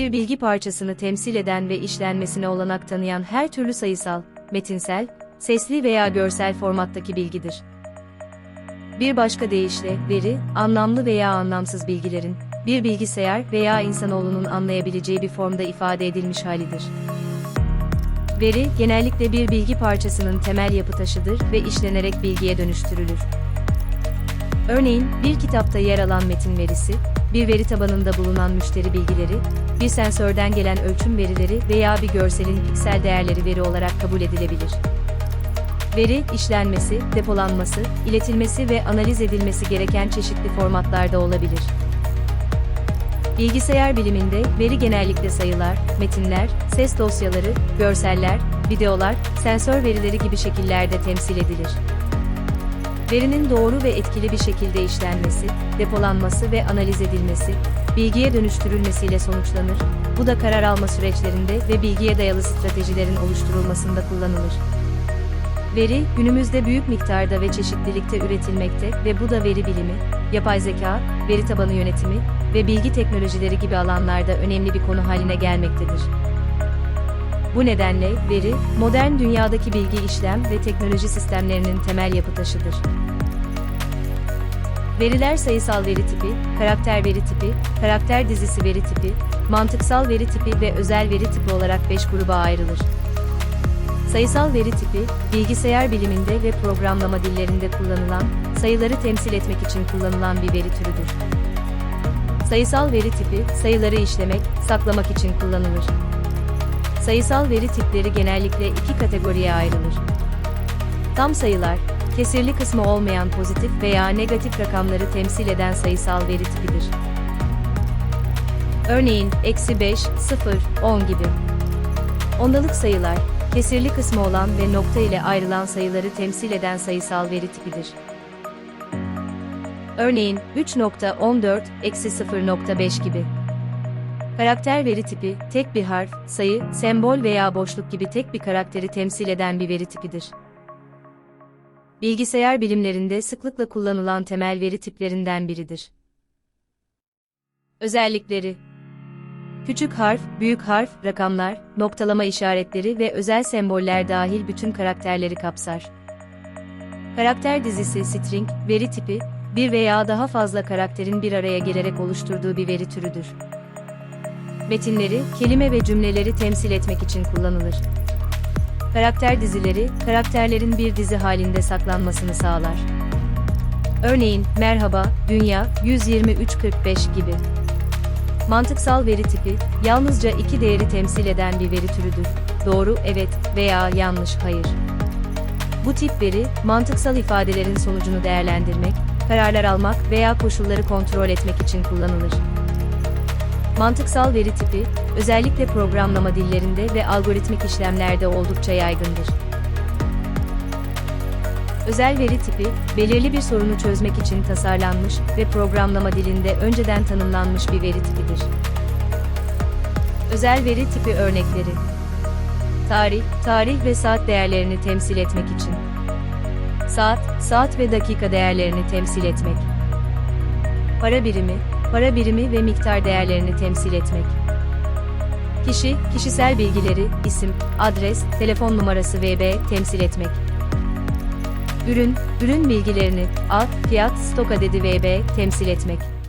bir bilgi parçasını temsil eden ve işlenmesine olanak tanıyan her türlü sayısal, metinsel, sesli veya görsel formattaki bilgidir. Bir başka deyişle, veri, anlamlı veya anlamsız bilgilerin, bir bilgisayar veya insanoğlunun anlayabileceği bir formda ifade edilmiş halidir. Veri, genellikle bir bilgi parçasının temel yapı taşıdır ve işlenerek bilgiye dönüştürülür. Örneğin, bir kitapta yer alan metin verisi, bir veri tabanında bulunan müşteri bilgileri, bir sensörden gelen ölçüm verileri veya bir görselin piksel değerleri veri olarak kabul edilebilir. Veri, işlenmesi, depolanması, iletilmesi ve analiz edilmesi gereken çeşitli formatlarda olabilir. Bilgisayar biliminde veri genellikle sayılar, metinler, ses dosyaları, görseller, videolar, sensör verileri gibi şekillerde temsil edilir. Verinin doğru ve etkili bir şekilde işlenmesi, depolanması ve analiz edilmesi, bilgiye dönüştürülmesiyle sonuçlanır. Bu da karar alma süreçlerinde ve bilgiye dayalı stratejilerin oluşturulmasında kullanılır. Veri, günümüzde büyük miktarda ve çeşitlilikte üretilmekte ve bu da veri bilimi, yapay zeka, veri tabanı yönetimi ve bilgi teknolojileri gibi alanlarda önemli bir konu haline gelmektedir. Bu nedenle, veri, modern dünyadaki bilgi işlem ve teknoloji sistemlerinin temel yapı taşıdır. Veriler sayısal veri tipi, karakter veri tipi, karakter dizisi veri tipi, mantıksal veri tipi ve özel veri tipi olarak 5 gruba ayrılır. Sayısal veri tipi, bilgisayar biliminde ve programlama dillerinde kullanılan, sayıları temsil etmek için kullanılan bir veri türüdür. Sayısal veri tipi, sayıları işlemek, saklamak için kullanılır. Sayısal veri tipleri genellikle iki kategoriye ayrılır. Tam sayılar, kesirli kısmı olmayan pozitif veya negatif rakamları temsil eden sayısal veri tipidir. Örneğin, eksi 5, 0, 10 gibi. Ondalık sayılar, kesirli kısmı olan ve nokta ile ayrılan sayıları temsil eden sayısal veri tipidir. Örneğin, 3.14, eksi 0.5 gibi. Karakter veri tipi, tek bir harf, sayı, sembol veya boşluk gibi tek bir karakteri temsil eden bir veri tipidir. Bilgisayar bilimlerinde sıklıkla kullanılan temel veri tiplerinden biridir. Özellikleri Küçük harf, büyük harf, rakamlar, noktalama işaretleri ve özel semboller dahil bütün karakterleri kapsar. Karakter dizisi string, veri tipi, bir veya daha fazla karakterin bir araya gelerek oluşturduğu bir veri türüdür. Metinleri, kelime ve cümleleri temsil etmek için kullanılır. Karakter dizileri, karakterlerin bir dizi halinde saklanmasını sağlar. Örneğin, merhaba, dünya, 123.45 gibi. Mantıksal veri tipi, yalnızca iki değeri temsil eden bir veri türüdür. Doğru, evet veya yanlış, hayır. Bu tip veri, mantıksal ifadelerin sonucunu değerlendirmek, kararlar almak veya koşulları kontrol etmek için kullanılır. Mantıksal veri tipi, özellikle programlama dillerinde ve algoritmik işlemlerde oldukça yaygındır. Özel veri tipi, belirli bir sorunu çözmek için tasarlanmış ve programlama dilinde önceden tanımlanmış bir veri tipidir. Özel veri tipi örnekleri Tarih, tarih ve saat değerlerini temsil etmek için. Saat, saat ve dakika değerlerini temsil etmek. Para birimi, para birimi ve miktar değerlerini temsil etmek. Kişi, kişisel bilgileri, isim, adres, telefon numarası VB temsil etmek. Ürün, ürün bilgilerini, ad, fiyat, stok adedi VB temsil etmek.